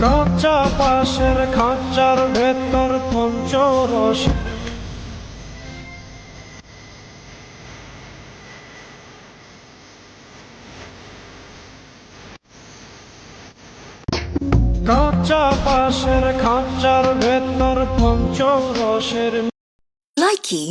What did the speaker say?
কাঁচা পাশের খাঁচার ভেতর পঞ্চরস কাঁচা পাশের খাঁচার ভেতর পঞ্চরসের Likey.